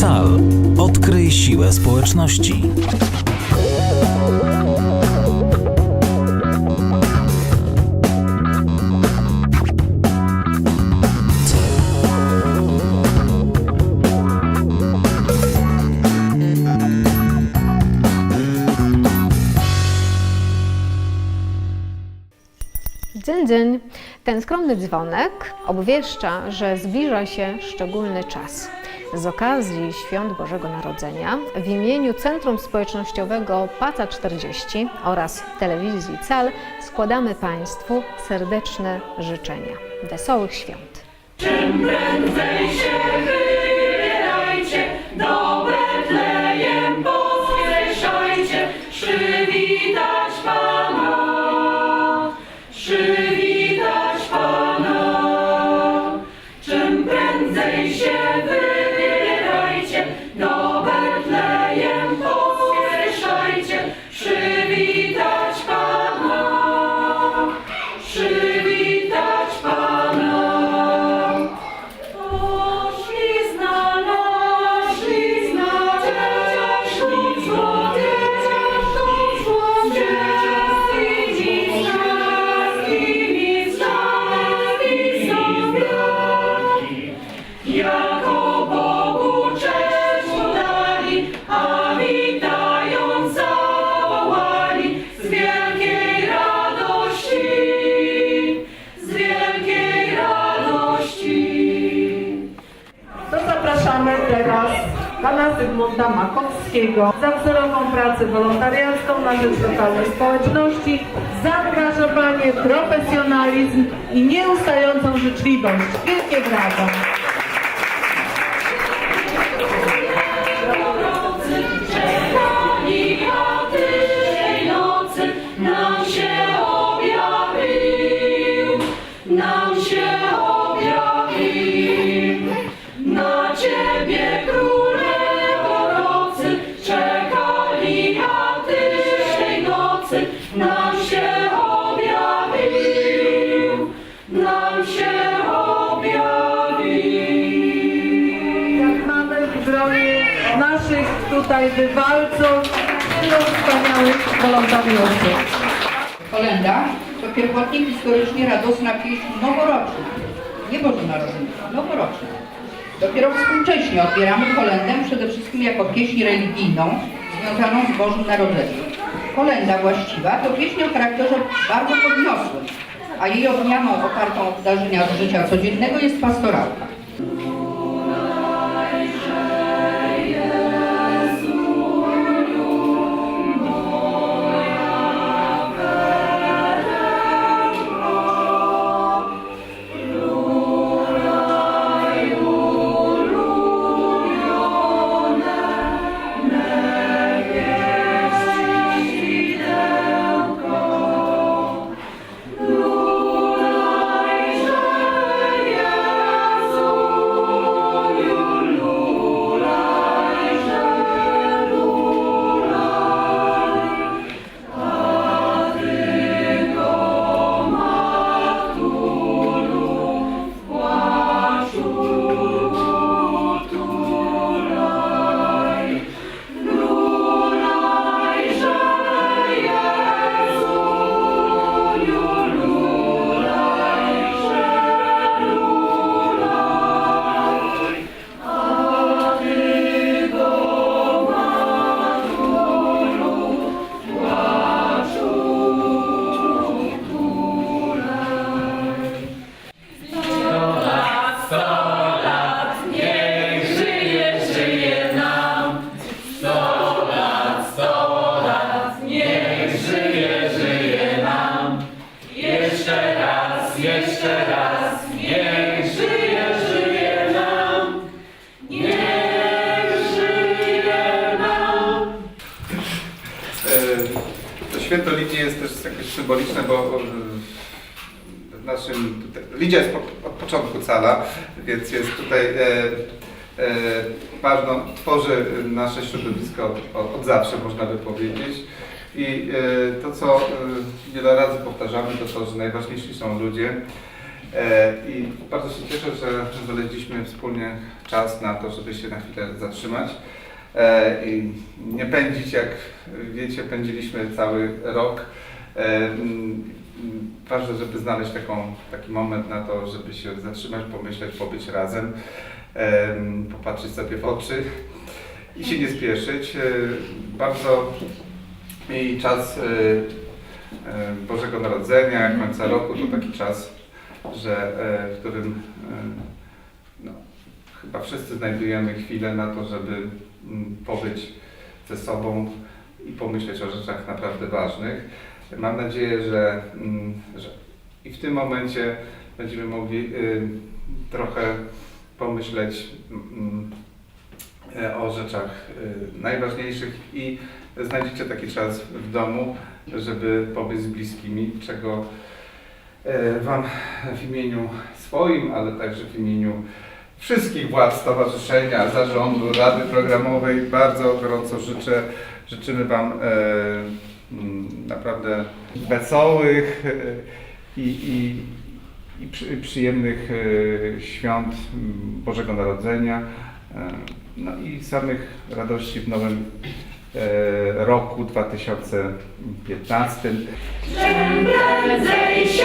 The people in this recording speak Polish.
CAL. Odkryj siłę społeczności. Dzień, dzień. Ten skromny dzwonek obwieszcza, że zbliża się szczególny czas. Z okazji Świąt Bożego Narodzenia w imieniu Centrum Społecznościowego PACA 40 oraz telewizji CAL składamy Państwu serdeczne życzenia. Wesołych świąt. Wybierajcie, Zygmunta Makowskiego za wzorową pracę wolontariacką na rzecz lokalnej społeczności, zaangażowanie, profesjonalizm i nieustającą życzliwość. Wielkie brawo! Nocy nam się objawił, nam się objawił. Jak mamy w gronie naszych tutaj wywalców, tylu wspaniałych wolontariuszy. Kolenda to pierwotnie historycznie radosna pieśń noworoczna. Nie bożonarodzeniowa, noworoczna. Dopiero współcześnie odbieramy kolendę przede wszystkim jako pieśń religijną związaną z Bożym Narodzeniem. Kolenda właściwa to pieśń o charakterze bardzo podniosłym, a jej odmianą opartą o wydarzenia z życia codziennego jest pastorałka. Święto Lidii jest też jakoś symboliczne, bo w naszym, Lidia jest po, od początku cala, więc jest tutaj e, e, ważną, tworzy nasze środowisko od, od zawsze, można by powiedzieć. I e, to, co e, wiele razy powtarzamy, to to, że najważniejsi są ludzie. E, I bardzo się cieszę, że znaleźliśmy wspólnie czas na to, żeby się na chwilę zatrzymać nie pędzić, jak wiecie, pędziliśmy cały rok. E, mm, Ważne, żeby znaleźć taką, taki moment na to, żeby się zatrzymać, pomyśleć, pobyć razem, em, popatrzeć sobie w oczy i się nie spieszyć. E, Bardzo i czas e, e, Bożego Narodzenia, końca roku to taki czas, że, e, w którym e, chyba wszyscy znajdujemy chwilę na to, żeby mm, pobyć ze sobą i pomyśleć o rzeczach naprawdę ważnych. Mam nadzieję, że, mm, że i w tym momencie będziemy mogli y, trochę pomyśleć mm, e, o rzeczach y, najważniejszych i znajdziecie taki czas w domu, żeby pobyć z bliskimi, czego e, Wam w imieniu swoim, ale także w imieniu wszystkich władz stowarzyszenia, zarządu, rady programowej bardzo gorąco życzę. Życzymy Wam e, mm, naprawdę wesołych e, i, i, i przy, przyjemnych e, świąt Bożego Narodzenia. No i samych radości w nowym roku 2015. Czym prędzej się